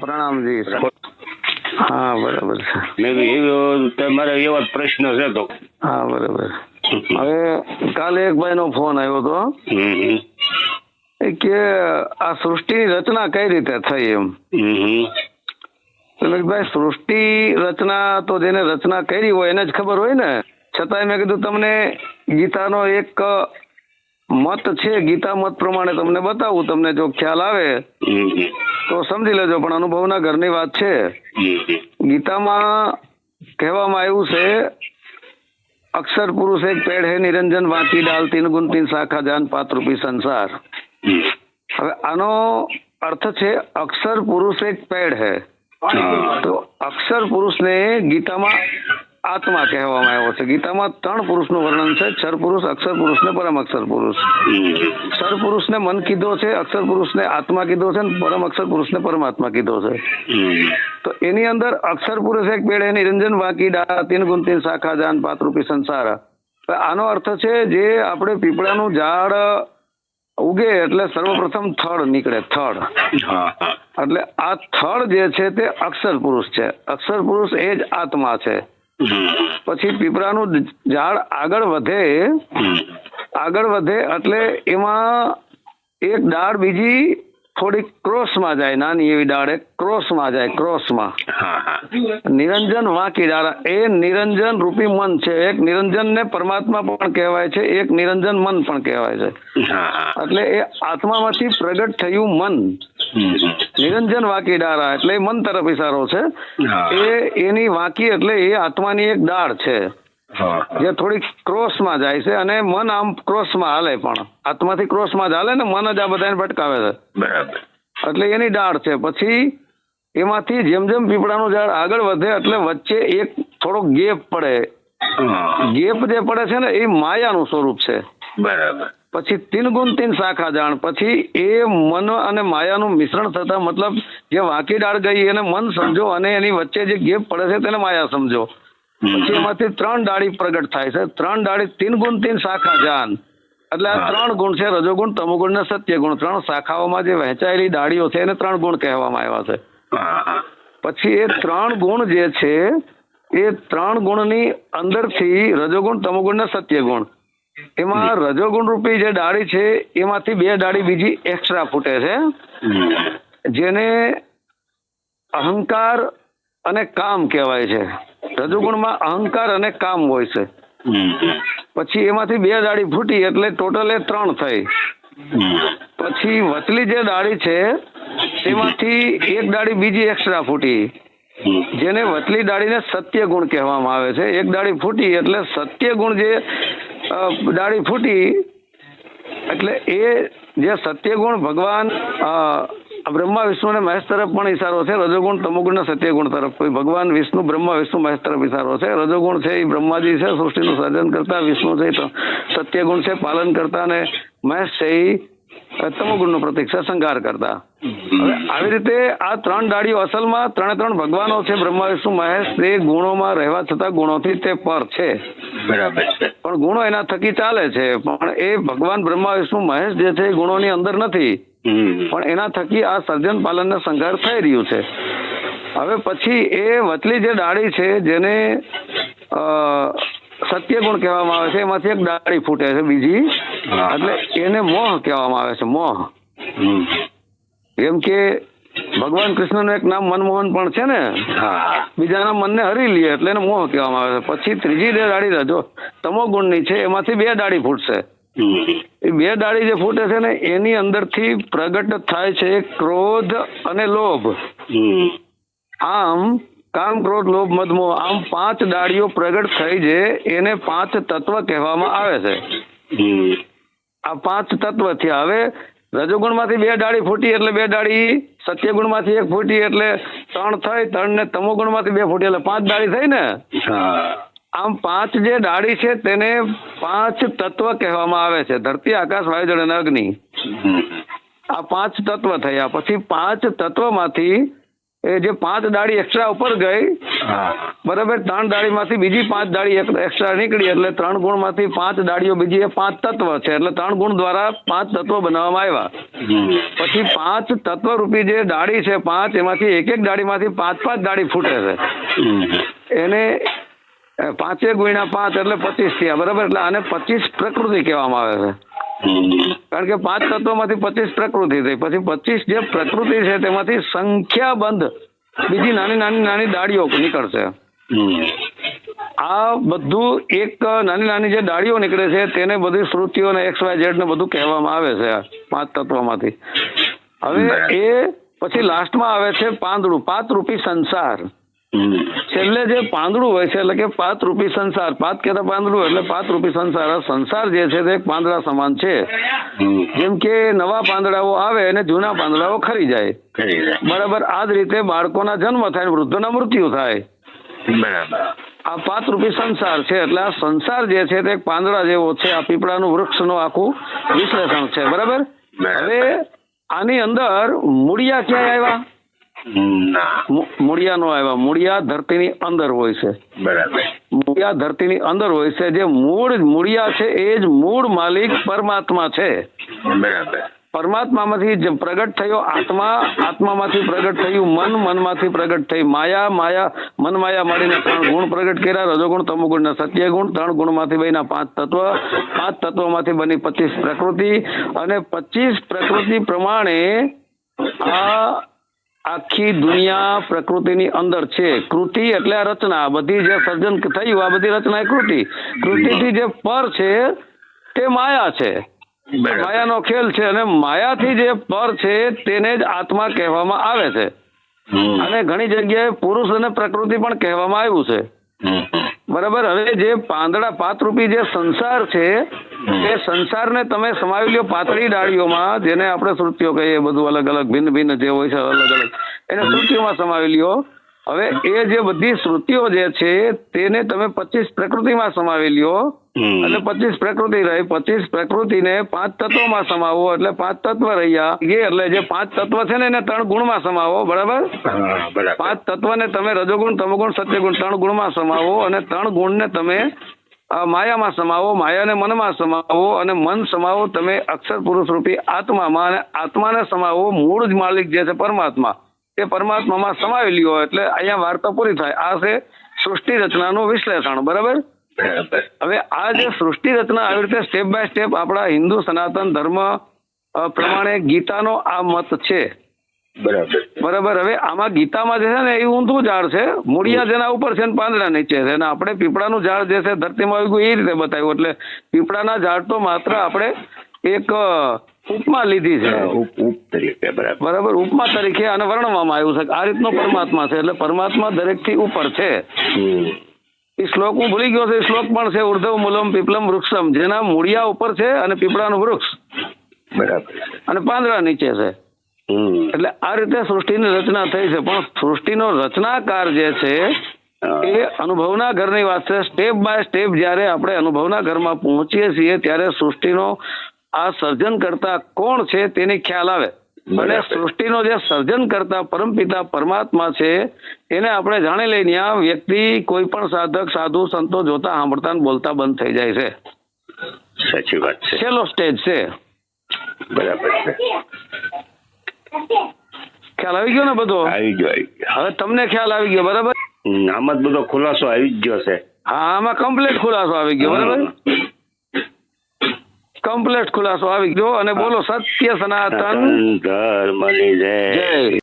પ્રણામ હા બરાબર છે. મેં એવો તમારે એવા પ્રશ્ન છે તો. હા બરાબર. હવે કાલે એક ભાઈ નો ફોન આવ્યો હતો. કે આ સૃષ્ટિની રચના કઈ રીતે થઈ એમ? હમ તો મેં કીધું, ભાઈ સૃષ્ટિ રચના તો જેને રચના કરી હોય એને જ ખબર હોય ને? છતાંય મેં કીધું તમને ગીતાનો એક મત છે ગીતા મત પ્રમાણે તમને બતાવું તમને જો ખ્યાલ આવે તો સમજી લેજો પણ અનુભવના ઘરની વાત છે. ગીતામાં કહેવામાં આવ્યું છે અક્ષર પુરુષ એક પેડ હે નિરંજન વાંચી ડાલ તીન ગુણ તીન શાખા જાન પાત રૂપી સંસાર. હવે આનો અર્થ છે અક્ષર પુરુષ એક પેડ હે. તો અક્ષર પુરુષને ગીતામાં આત્મા કહેવામાં આવ્યો છે. ગીતામાં ત્રણ પુરુષનું વર્ણન છે. ક્ષર પુરુષ અક્ષર પુરુષ ને પરમ અક્ષર પુરુષ. ક્ષર પુરુષને મન કીધો છે અક્ષર પુરુષને આત્મા કીધો છે પરમ અક્ષર પુરુષને પરમાત્મા કીધો છે. તો એની અંદર અક્ષર પુરુષ એક પેડ નિરંજન વાંકી ડા તીન ગુણ તીન શાખા જાન પાત્રુપી સંસાર. આનો અર્થ છે જે આપણે પીપળાનું ઝાડ ઉગે એટલે સર્વપ્રથમ થડ નીકળે થડ. એટલે આ થડ જે છે તે અક્ષર પુરુષ છે. અક્ષર પુરુષ એ જ આત્મા છે. પછી પીપળાનું ઝાડ આગળ વધે. આગળ વધે એટલે એમાં એક ડાળ બીજી થોડીક ક્રોસમાં જાય, નાની એવી ડાળ ક્રોસમાં જાય, ક્રોસમાં. નિરંજન વાંકી ડાળ. એ નિરંજન રૂપી મન છે. એક નિરંજન ને પરમાત્મા પણ કહેવાય છે, એક નિરંજન મન પણ કહેવાય છે. એટલે એ આત્મામાંથી પ્રગટ થયું મન. નિરંજન વાંકી ડાળા એટલે મન તરફ ઇશારો છે. એ એની વાંકી એટલે એ આત્માની એક ડાળ છે. જે થોડીક ક્રોસમાં જાય છે અને મન આમ ક્રોસમાં હાલે પણ. આત્માથી ક્રોસમાં જ હાલે ને મન જ આ બધાને ભટકાવે છે. બરાબર. એટલે એની ડાળ છે. પછી એમાંથી જેમ જેમ પીપળાનું ઝાડ આગળ વધે એટલે વચ્ચે એક થોડો ગેપ પડે. ગેપ જે પડે છે ને એ માયાનું સ્વરૂપ છે. બરાબર. પછી તીન ગુણ તીન શાખા જાણ. પછી એ મન અને માયાનું મિશ્રણ થતા મતલબ જે વાંકી ડાળ ગઈ એને મન સમજો અને એની વચ્ચે જે ગેપ પડે છે તેને માયા સમજો. પછી એમાંથી ત્રણ ડાળી પ્રગટ થાય છે. ત્રણ ડાળી તીન ગુણ તીન શાખા જાન. એટલે આ ત્રણ ગુણ છે રજોગુણ તમોગુણ ને સત્ય ગુણ ત્રણ શાખાઓમાં જે વહેંચાયેલી ડાળીઓ છે એને ત્રણ ગુણ કહેવામાં આવ્યા છે. પછી એ ત્રણ ગુણ જે છે એ ત્રણ ગુણની અંદરથી રજોગુણ તમોગુણ ને સત્ય ગુણ એમાં રજોગુણ રૂપી જે ડાળી છે એમાંથી બે ડાળી બીજી એક્સ્ટ્રા ફૂટે છે. જેને અહંકાર અને કામ કહેવાય છે. રજોગુણમાં અહંકાર અને કામ હોય છે. પછી એમાંથી બે ડાળી ફૂટી એટલે ટોટલ એ ત્રણ થઈ. પછી વચલી જે ડાળી છે તેમાંથી એક ડાળી બીજી એક્સ્ટ્રા ફૂટી. જેને વચલી ડાળીને સત્ય ગુણ કહેવામાં આવે છે. એક ડાળી ફૂટી એટલે સત્ય ગુણ જે ડાળી ફૂટી એટલે એ જે સત્ય ગુણ ભગવાન બ્રહ્મા વિષ્ણુ અને મહેશ તરફ પણ ઈશારો છે. રજોગુણ તમોગુણ ને સત્ય ગુણ તરફ ભગવાન વિષ્ણુ બ્રહ્મા વિષ્ણુ મહેશ તરફ ઇશારો છે. રજોગુણ છે એ બ્રહ્માજી છે. સૃષ્ટિનું સર્જન કરતા વિષ્ણુ છે સત્યગુણ સત્ય ગુણ છે. પાલન કરતા અને મહેશ છે એ તમોગુણનું પ્રતિક છે. સંગાર કરતા. હવે આવી રીતે આ ત્રણ ડાળીઓ અસલમાં ત્રણે ત્રણ ભગવાનો છે. બ્રહ્મા વિષ્ણુ મહેશ તે ગુણોમાં રહેવા છતાં ગુણોથી તે પર છે. બરાબર છે. પણ ગુણો એના થકી ચાલે છે. પણ એ ભગવાન બ્રહ્મા વિષ્ણુ મહેશ જે છે એ ગુણોની અંદર નથી. પણ એના થકી આ સર્જન પાલન ને સંઘાર થઈ રહ્યું છે. હવે પછી એ વતલી જે ડાળી છે જેને સત્ય ગુણ કહેવામાં આવે છે એમાંથી એક ડાળી ફૂટે છે બીજી. એટલે એને મોહ કહેવામાં આવે છે મોહ. કેમ કે ભગવાન કૃષ્ણનું એક નામ મનમોહન પણ છે ને? હા. બીજાના મનને હરી લે એટલે એને મોહ કહેવામાં આવે છે. પછી ત્રીજી જે ડાળી રજો તમો ગુણની છે એમાંથી બે ડાળી ફૂટશે. એ બે ડાળી જે ફૂટે છે ને, એની અંદરથી પ્રગટ થાય છે ક્રોધ અને લોભ. આમ, કામ, ક્રોધ, લોભ મદમોહ આમ પાંચ ડાળીઓ પ્રગટ થઈ છે એને પાંચ તત્વ કહેવામાં આવે છે. આ પાંચ તત્વ થયા હવે રજોગુણમાંથી બે ડાળી ફૂટી એટલે બે ડાળી, સત્યગુણમાંથી એક ફૂટી એટલે ત્રણ થઈ ત્રણ ને તમોગુણમાંથી બે ફૂટી એટલે પાંચ ડાળી થઈ ને? આમ પાંચ જે ડાળી છે તેને પાંચ તત્વ કહેવામાં આવે છે. ધરતી, આકાશ વાયુ જળ અને અગ્નિ. આ પાંચ તત્વ થયા. પછી પાંચ તત્વમાંથી એ જે પાંચ દાડી એક્સ્ટ્રા ઉપર ગઈ, બરાબર ત્રણ દાડીમાંથી બીજી પાંચ દાડી એક્સ્ટ્રા નીકળી એટલે ત્રણ ગુણમાંથી પાંચ દાડીઓ બીજી એ પાંચ તત્વ છે. એટલે ત્રણ ગુણ દ્વારા પાંચ તત્વ બનાવવામાં આવ્યા. પછી પાંચ તત્વ રૂપી જે દાડી છે પાંચ, એમાંથી એક એક દાડીમાંથી પાંચ પાંચ દાડી ફૂટે છે. એને પાંચે ગુણ્યા પાંચ એટલે પચીસ થયા બરાબર? એટલે આને પચીસ પ્રકૃતિ કહેવામાં આવે છે. કારણ કે પાંચ તત્વોમાંથી પચીસ પ્રકૃતિ થઈ. પછી પચીસ જે પ્રકૃતિ છે તેમાંથી સંખ્યાબંધ બીજી નાની નાની નાની દાળીઓ નીકળશે. આ બધું એક નાની નાની જે ડાળીઓ નીકળે છે તેને બધી શ્રુતિઓ ને એક્સ વાય ઝેડ ને બધું કહેવામાં આવે છે પાંચ તત્વમાંથી. હવે એ પછી લાસ્ટમાં આવે છે પાંદડું પાંચ રૂપી સંસાર. છેલ્લે જે પાંદડું હોય છે એટલે કે પાંચ રૂપી સંસાર પાંચ કહેતા પાંદડું એટલે પાંચ રૂપી સંસાર. આ સંસાર જે છે તે એક પાંદડા સમાન છે. જેમ કે નવા પાંદડાઓ આવે અને જૂના પાંદડાઓ ખરી જાય. બરાબર આ જ રીતે બાળકોના જન્મ થાય વૃદ્ધોના મૃત્યુ થાય. બરાબર. આ પાંચ રૂપી સંસાર છે એટલે આ સંસાર જે છે તે એક પાંદડા જેવો છે. આ પીપળાનું વૃક્ષનું આખું વિશ્લેષણ છે. બરાબર. હવે આની અંદર મૂળિયા ક્યાંય આવ્યા? મૂળિયા નો આવ્યા. મૂળિયા ધરતીની અંદર હોય છે. બરાબર. મૂળિયા ધરતીની અંદર હોય છે. જે મૂળ મૂળિયા છે એ જ મૂળ માલિક પરમાત્મા છે. બરાબર. પરમાત્મામાંથી જે પ્રગટ થયો આત્મા. આત્મામાંથી પ્રગટ થયું મન. મનમાંથી પ્રગટ થઈ માયા. માયા મન માયા મળીને ત્રણ ગુણ પ્રગટ કર્યા. રજોગુણ તમોગુણ ને સત્ય ગુણ ત્રણ ગુણમાંથી બનીના પાંચ તત્વ. પાંચ તત્વમાંથી બની પચીસ પ્રકૃતિ. અને પચીસ પ્રકૃતિ પ્રમાણે આ આખી દુનિયા પ્રકૃતિની અંદર છે. કૃતિ એટલે આ રચના. બધી જે સર્જન થયું આ બધી રચના એ કૃતિ. કૃતિથી જે પર છે તે માયા છે. માયાનો ખેલ છે અને માયાથી જે પર છે તેને જ આત્મા કહેવામાં આવે છે. અને ઘણી જગ્યાએ પુરુષ અને પ્રકૃતિ પણ કહેવામાં આવ્યું છે. બરાબર હવે જે પાંદડા પાતરૂપી જે સંસાર છે એ સંસારને તમે સમાવી લ્યો પાતળી ડાળીઓમાં જેને આપણે શ્રુતિઓ કહીએ બધું અલગ અલગ ભિન્ન ભિન્ન જે હોય છે અલગ અલગ. એને શ્રુતિઓમાં સમાવી લ્યો. હવે એ જે બધી શ્રુતિઓ જે છે તેને તમે પચીસ પ્રકૃતિમાં સમાવી લ્યો. એટલે પચીસ પ્રકૃતિ રહી. પચીસ પ્રકૃતિને પાંચ તત્વોમાં સમાવો. એટલે પાંચ તત્વ રહ્યા. એ એટલે જે પાંચ તત્વ છે ને એને ત્રણ ગુણમાં સમાવો. બરાબર? પાંચ તત્વને તમે રજોગુણ તમોગુણ સત્યગુણ ત્રણ ગુણમાં સમાવો અને ત્રણ ગુણને તમે માયામાં સમાવો માયાને મનમાં સમાવો અને મન સમાવો. તમે અક્ષર પુરુષ રૂપી આત્મામાં અને આત્માને સમાવો. મૂળ જ માલિક જે છે પરમાત્મા. એ પરમાત્મામાં સમાવેલી હોય એટલે અહીંયા વાર્તા પૂરી થાય. આ છે સૃષ્ટિ રચનાનું વિશ્લેષણ. બરાબર? બરાબર હવે આ જે સૃષ્ટિ રચના આવી રીતે સ્ટેપ બાય સ્ટેપ આપણા હિન્દુ સનાતન ધર્મ પ્રમાણે ગીતાનો આ મત છે. બરાબર. બરાબર. હવે આમાં ગીતામાં જે છે ને એ ઊંધું ઝાડ છે. મૂળિયા જેના ઉપર છે ને પાંદડા નીચે છે. અને આપણે પીપળાનું ઝાડ જે છે ધરતીમાં આવી ગયું એ રીતે બતાવ્યું. એટલે પીપળાના ઝાડ તો માત્ર આપણે એક ઉપમા લીધી છે. બરાબર. ઉપમા તરીકે આને વર્ણવવામાં આવ્યું છે. આ રીતનો પરમાત્મા છે. એટલે પરમાત્મા દરેકથી ઉપર છે. એ શ્લોક હું ભૂલી ગયો છે. એ શ્લોક પણ છે ઉર્ધવ મૂલમ પીપલમ વૃક્ષમ. જેના મૂળિયા ઉપર છે અને પીપળાનું વૃક્ષ. બરાબર. અને પાંદડા નીચે છે. એટલે આ રીતે સૃષ્ટિની રચના થઈ છે. પણ સૃષ્ટિનો રચનાકાર જે છે એ અનુભવના ઘરની વાત છે. સ્ટેપ બાય સ્ટેપ જ્યારે આપણે અનુભવના ઘરમાં પહોંચીએ છીએ ત્યારે સૃષ્ટિનો આ સર્જન કરતા કોણ છે તેની ખ્યાલ આવે. અને. સૃષ્ટિનો જે સર્જન કરતા પરમપિતા પરમાત્મા છે એને આપણે જાણી લઈને આ વ્યક્તિ કોઈ પણ સાધક સાધુ સંતો જોતા સાંભળતા બોલતા બંધ થઈ જાય છે. સાચી વાત છે. છેલ્લો સ્ટેજ છે. બરાબર છે. ખ્યાલ આવી ગયો ને બધો? આવી ગયો હવે તમને ખ્યાલ આવી ગયો બરાબર? આમાં જ બધો ખુલાસો આવી જ ગયો છે. હા આમાં કમ્પ્લીટ ખુલાસો આવી ગયો બરાબર? કમ્પ્લીટ ખુલાસો. આવી ગયો અને બોલો સત્ય સનાતન ધર્મની જય. જય.